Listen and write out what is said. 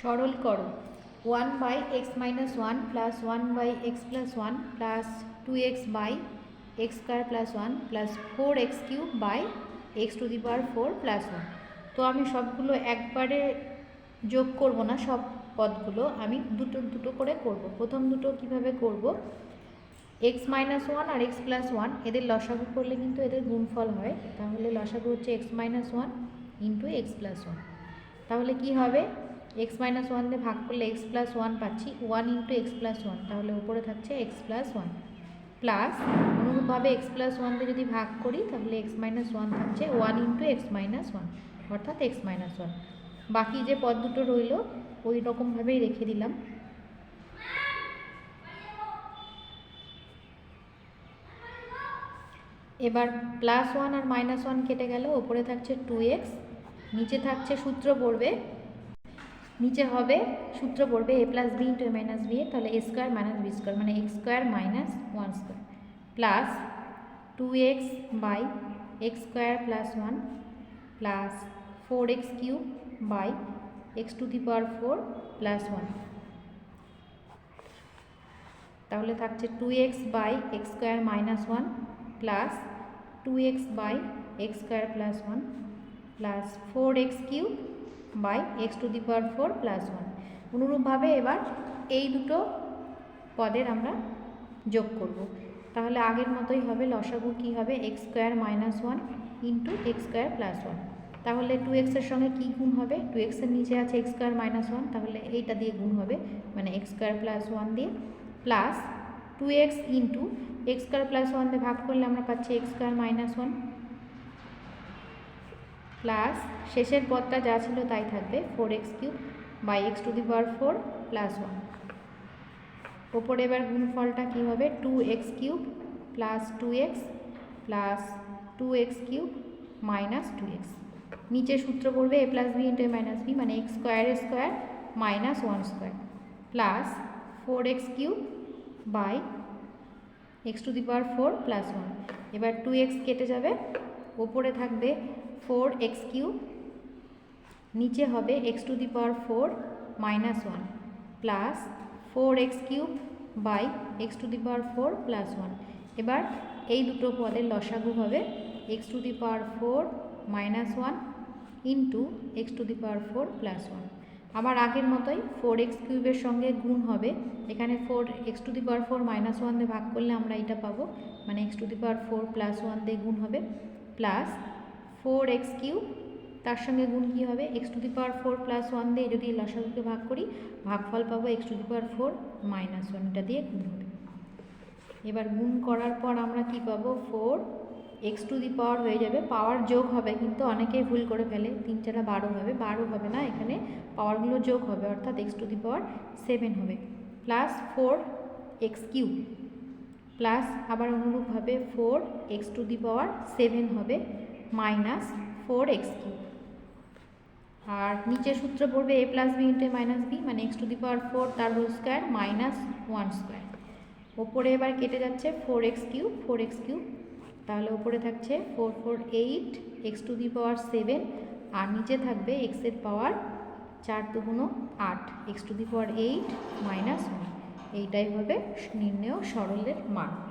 সরল করো। One by x minus one plus one by x plus one plus two x by x square plus one plus four x cube by x to the power four plus one তো আমি সবগুলো একবারে যোগ করব না, সব পদগুলো আমি দুটো দুটো করে করব। প্রথম দুটো কীভাবে করব? এক্স মাইনাস ওয়ান আর এক্স প্লাস ওয়ান এদের লসাগু করলে কিন্তু এদের গুণফল হয়। তাহলে লসাগু হচ্ছে x minus one into x plus one তাহলে কি হবে? এক্স মাইনাস ওয়ান দিয়ে ভাগ করলে এক্স প্লাস ওয়ান পাচ্ছি one into x plus one তাহলে উপরে থাকছে এক্স প্লাস ওয়ান প্লাস অনুরূপভাবে এক্স প্লাস ওয়ান দিয়ে যদি ভাগ করি, তাহলে এক্স মাইনাস ওয়ান থাকছে one into x minus one অর্থাৎ এক্স মাইনাস ওয়ান বাকি যে পদ দুটো রইল, ওই রকমভাবেই রেখে দিলাম। এবার প্লাস ওয়ান আর মাইনাস ওয়ান কেটে গেল, ওপরে থাকছে টু এক্স নিচে থাকছে সূত্র পড়বে নিচে হবে, সূত্র পড়বে A plus B into A minus B A তাহলে A square minus B square মানে x square minus one square plus two x by x square plus one plus four x cube by x to the power four plus one তাহলে থাকছে two x by x square minus one plus two x by x square plus one plus four x cube by x to the power four plus one অনুরূপভাবে এবার এই দুটো পদের আমরা যোগ করব। তাহলে আগের মতোই হবে, লসাগু কী হবে? X square minus one into x square plus one তাহলে টু এক্সের সঙ্গে কী গুণ হবে? টু এক্সের নিচে আছে এক্স স্কোয়ার মাইনাস ওয়ান তাহলে এইটা দিয়ে গুণ হবে মানে এক্স স্কোয়ার প্লাস ওয়ান দিয়ে plus two x into x square plus one দিয়ে ভাগ করলে আমরা পাচ্ছি x square minus one plus শেষের পদটা যা ছিল তাই থাকবে four x cube by x to the power four plus one ওপরে এবার গুণফলটা কী হবে? Two x cube plus two x plus two x cube minus two x নিচে সূত্র পড়বে A plus B into A minus B মানে x square square minus one square plus four x cube by x to the power four plus one এবার two x কেটে যাবে ওপরে থাকবে four x cube নিচে হবে x to the power four minus one plus four x cube by x to the power four plus one এবার এই দুটো পদের লসাগু হবে x to the power four minus one into x to the power four plus one আবার আগের মতোই four x কিউবের সঙ্গে গুণ হবে। এখানে four x to the power four minus one দিয়ে ভাগ করলে আমরা এটা পাবো। মানে x to the power four plus one দিয়ে গুণ হবে। প্লাস ফোর এক্স কিউব তার সঙ্গে গুণ কী হবে? X to the power four plus one দিয়ে যদি লসাগুকে ভাগ করি, ভাগফল পাবো x to the power four minus one এটা দিয়ে গুণ হবে। এবার গুণ করার পর আমরা কি পাবো? Four x to the power হয়ে যাবে। পাওয়ার যোগ হবে কিন্তু অনেকেই ভুল করে ফেলে। তিন চারা বারো হবে। বারো হবে না, এখানে পাওয়ারগুলো যোগ হবে, অর্থাৎ x to the power seven হবে। Plus four x cube plus আবার অনুরূপভাবে four x to the power seven হবে মাইনাস ফোর এক্স কিউব আর নিচে সূত্র পড়বে A plus B into minus B মানে x to the power four তার whole square minus one square ওপরে এবার কেটে যাচ্ছে four x cube four x cube তাহলে ওপরে থাকছে four four eight x to the power seven আর নিচে থাকবে এক্সের পাওয়ার চার দুগুণ আট x to the power eight minus one এইটাই হবে নির্ণেয় সরলের মান।